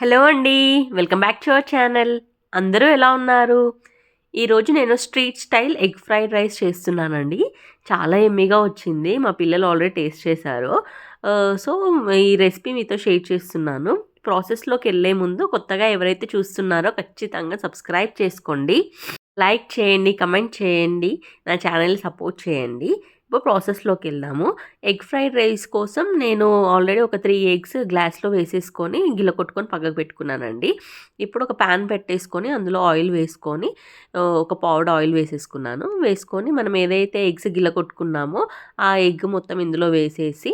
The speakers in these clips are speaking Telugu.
హలో అండి welcome back to our channel. అందరూ ఎలా ఉన్నారు? ఈరోజు నేను street style egg fried rice చేస్తున్నానండి. చాలా ఎమ్మీగా వచ్చింది. మా పిల్లలు ఆల్రెడీ టేస్ట్ చేశారు. సో ఈ రెసిపీ మీతో షేర్ చేస్తున్నాను. ప్రాసెస్లోకి వెళ్ళే ముందు కొత్తగా ఎవరైతే చూస్తున్నారో ఖచ్చితంగా సబ్స్క్రైబ్ చేసుకోండి. లైక్ చేయండి కమెంట్ చేయండి. నా ఛానల్ సపోర్ట్ చేయండి. ఇప్పుడు ప్రాసెస్లోకి వెళ్దాము ఎగ్ ఫ్రైడ్ రైస్ కోసం నేను ఆల్రెడీ ఒక త్రీ ఎగ్స్ గ్లాస్లో వేసేసుకొని గిల్ల కొట్టుకొని పక్కకు పెట్టుకున్నానండి. ఇప్పుడు ఒక ప్యాన్ పెట్టేసుకొని అందులో ఆయిల్ వేసుకొని ఒక పౌడర్ ఆయిల్ వేసేసుకున్నాను. వేసుకొని మనం ఏదైతే ఎగ్స్ గిల్ల కొట్టుకున్నామో ఆ ఎగ్ మొత్తం ఇందులో వేసేసి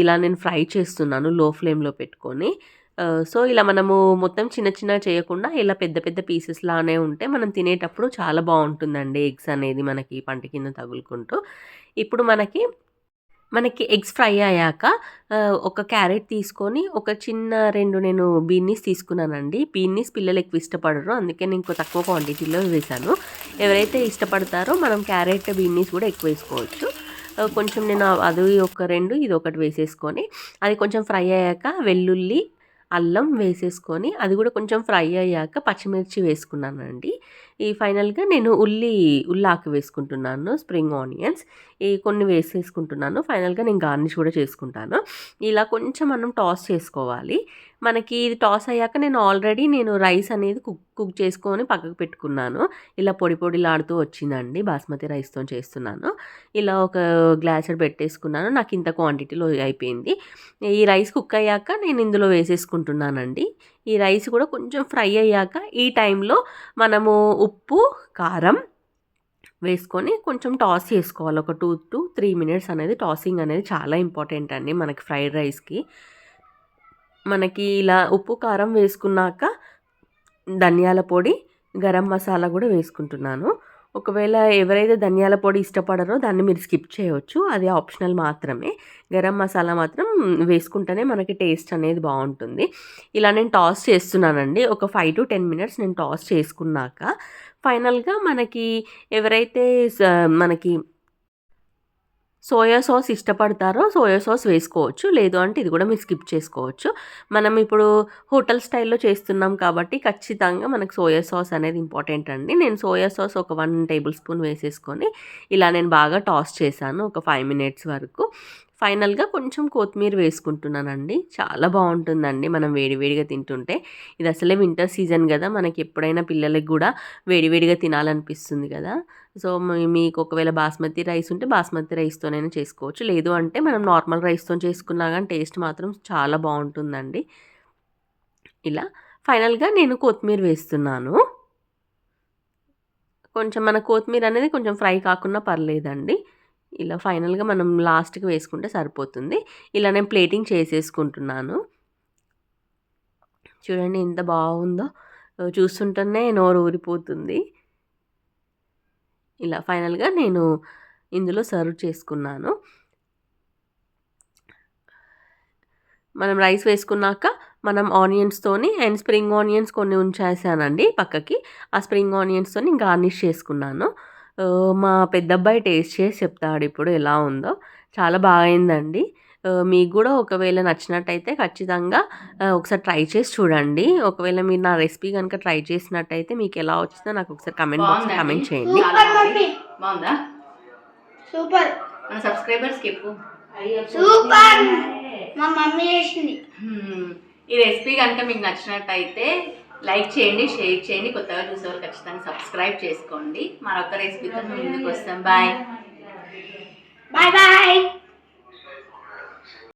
ఇలా నేను ఫ్రై చేస్తున్నాను లో ఫ్లేమ్లో పెట్టుకొని. సో ఇలా మనము మొత్తం చిన్న చిన్న చేయకుండా ఇలా పెద్ద పెద్ద పీసెస్ లానే ఉంటే మనం తినేటప్పుడు చాలా బాగుంటుందండి ఎగ్స్ అనేది మనకి పంట కింద తగులుకుంటూ. ఇప్పుడు మనకి మనకి ఎగ్స్ ఫ్రై అయ్యాక ఒక క్యారెట్ తీసుకొని ఒక చిన్న రెండు నేను బీన్నీస్ తీసుకున్నానండి. బీన్నీస్ పిల్లలు ఎక్కువ ఇష్టపడరు. అందుకే నేను ఇంకో తక్కువ క్వాంటిటీలో వేసాను ఎవరైతే ఇష్టపడతారో మనం క్యారెట్ బీన్నీస్ కూడా ఎక్కువ వేసుకోవచ్చు. కొంచెం నేను అది ఒక రెండు ఇది ఒకటి వేసేసుకొని అది కొంచెం ఫ్రై అయ్యాక వెల్లుల్లి అల్లం వేసేసుకొని అది కూడా కొంచెం ఫ్రై అయ్యాక పచ్చిమిర్చి వేసుకున్నానండి. ఈ ఫైనల్గా నేను ఉల్లి ఉల్లాకు వేసుకుంటున్నాను స్ప్రింగ్ ఆనియన్స్. ఈ కొన్ని వేసేసుకుంటున్నాను. ఫైనల్గా నేను గార్నిష్ కూడా చేసుకుంటాను. ఇలా కొంచెం మనం టాస్ చేసుకోవాలి. మనకి ఇది టాస్ అయ్యాక నేను ఆల్రెడీ నేను రైస్ అనేది కుక్ కుక్ చేసుకొని పక్కకు పెట్టుకున్నాను. ఇలా పొడి పొడిలాడుతూ వచ్చిందండి. బాస్మతి రైస్తో చేస్తున్నాను. ఇలా ఒక గ్లాస్ పెట్టేసుకున్నాను. నాకు ఇంత క్వాంటిటీలో అయిపోయింది. ఈ రైస్ కుక్ అయ్యాక నేను ఇందులో వేసేసుకుంటున్నానండి ఈ రైస్ కూడా కొంచెం ఫ్రై అయ్యాక ఈ టైంలో మనము ఉప్పు కారం వేసుకొని కొంచెం టాస్ చేసుకోవాలి. ఒక టూ టు త్రీ మినిట్స్ అనేది టాసింగ్ అనేది చాలా ఇంపార్టెంట్ అండి మనకి ఫ్రైడ్ రైస్కి. మనకి ఇలా ఉప్పు కారం వేసుకున్నాక ధనియాల పొడి గరం మసాలా కూడా వేసుకుంటున్నాను. ఒకవేళ ఎవరైతే ధనియాల పొడి ఇష్టపడరో దాన్ని మీరు స్కిప్ చేయవచ్చు అది ఆప్షనల్ మాత్రమే. గరం మసాలా మాత్రం వేసుకుంటేనే మనకి టేస్ట్ అనేది బాగుంటుంది. ఇలా నేను టాస్ చేస్తున్నానండి. ఒక ఫైవ్ టు టెన్ మినిట్స్ నేను టాస్ చేసుకున్నాక ఫైనల్గా మనకి ఎవరైతే స- మనకి సోయా సాస్ ఇష్టపడతారో సోయా సాస్ వేసుకోవచ్చు. లేదు అంటే ఇది కూడా మీరు స్కిప్ చేసుకోవచ్చు. మనం ఇప్పుడు హోటల్ స్టైల్లో చేస్తున్నాం కాబట్టి ఖచ్చితంగా మనకు సోయా సాస్ అనేది ఇంపార్టెంట్ అండి. నేను సోయా సాస్ ఒక వన్ టేబుల్ స్పూన్ వేసేసుకొని ఇలా నేను బాగా టాస్ చేశాను ఒక ఫైవ్ మినిట్స్ వరకు. ఫైనల్గా కొంచెం కొత్తిమీర వేసుకుంటున్నానండి. చాలా బాగుంటుందండి మనం వేడివేడిగా తింటుంటే. ఇది అసలే వింటర్ సీజన్ కదా మనకి ఎప్పుడైనా పిల్లలకి కూడా వేడివేడిగా తినాలనిపిస్తుంది కదా. సో మీకు ఒకవేళ బాస్మతి రైస్ ఉంటే బాస్మతి రైస్తోనైనా చేసుకోవచ్చు. లేదు అంటే మనం నార్మల్ రైస్తో చేసుకున్నా కానీ టేస్ట్ మాత్రం చాలా బాగుంటుందండి. ఇలా ఫైనల్గా నేను కొత్తిమీర వేస్తున్నాను. కొంచెం మన కొత్తిమీర అనేది కొంచెం ఫ్రై కాకుండా పర్లేదండి. ఇలా ఫైనల్గా మనం లాస్ట్కి వేసుకుంటే సరిపోతుంది. ఇలా నేను ప్లేటింగ్ చేసేసుకుంటున్నాను. చూడండి ఎంత బాగుందో. చూస్తుంటేనే నోరు ఊరిపోతుంది. ఇలా ఫైనల్గా నేను ఇందులో సర్వ్ చేసుకున్నాను. మనం రైస్ వేసుకున్నాక మనం ఆనియన్స్తోని అండ్ స్ప్రింగ్ ఆనియన్స్ కొన్ని ఉంచేసానండి పక్కకి. ఆ స్ప్రింగ్ ఆనియన్స్తోని గార్నిష్ చేసుకున్నాను. మా పెద్ద అబ్బాయి టేస్ట్ చేసి చెప్తాడు ఇప్పుడు ఎలా ఉందో. చాలా బాగైందండి. ఆ, మీకు కూడా ఒకవేళ నచ్చినట్టయితే ఖచ్చితంగా ఒకసారి ట్రై చేసి చూడండి. ఒకవేళ మీరు నా రెసిపీ కనుక ట్రై చేసినట్టయితే మీకు ఎలా వచ్చిందో నాకు ఒకసారి కమెంట్ బాక్స్. కమెంట్ చేయండి. సూపర్ బాగుందా? సూపర్. మన సబ్స్క్రైబర్స్కి చెప్పు. సూపర్. మా మమ్మీ చేసింది. ఈ రెసిపీ కనుక మీకు నచ్చినట్టయితే లైక్ చేయండి షేర్ చేయండి కొత్తగా చూసేవాళ్ళు ఖచ్చితంగా సబ్స్క్రైబ్ చేసుకోండి. మరొక రెసిపీతో ముందుకు వస్తాం. Bye bye bye